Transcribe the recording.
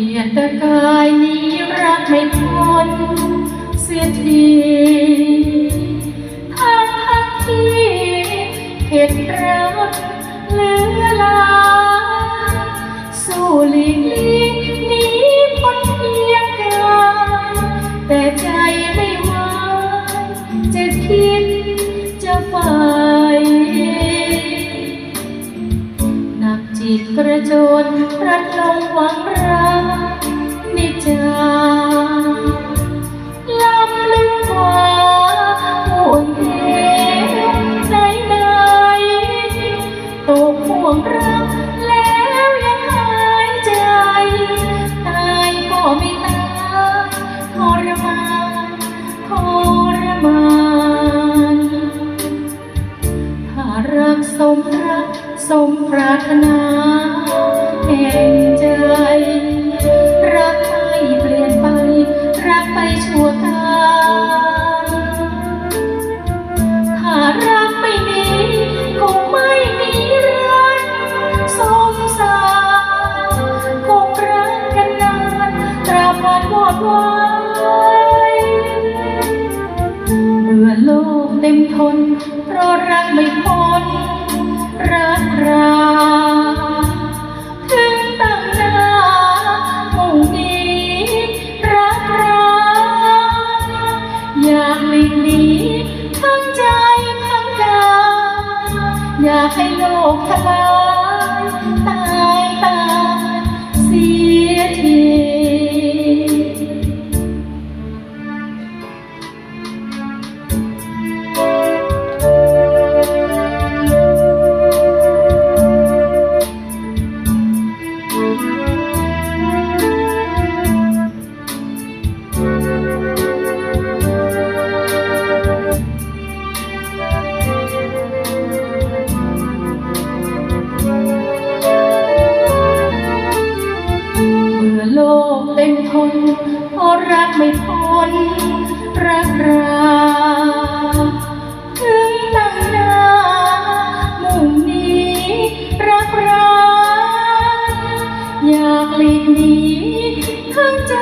ียดตะกายนี้รักไม่พ้นเสียทีทั้งทั้งที่เหตุรักเหลือลา สู้หลีกลีนี้พ้นเพียงกายแต่ใจไม่ไหวจะคิดจะฝัน จิตกระโจนรัดลงหวังรักนิจา มรักสมปรารถนาแห่งใจ รักไม่เปลี่ยนไป รักไปชั่วกาถ้ารักไม่มีคงไม่มีรักสงสารคงรักกันนานตราบวันวอดวายเมื่อโลกเต็มทนเพราะรักไม่พ้น รักราถึงตั้งหน้ามุ่งนี้รักราอยากหลีกหนีทั้งใจทั้งกายอยากให้โลกทลาย นเพราะรักไม่พ้นรักราถึงตั้งหน้ามุ่งนี้รักราอยากหลีกหนีทั้งใจ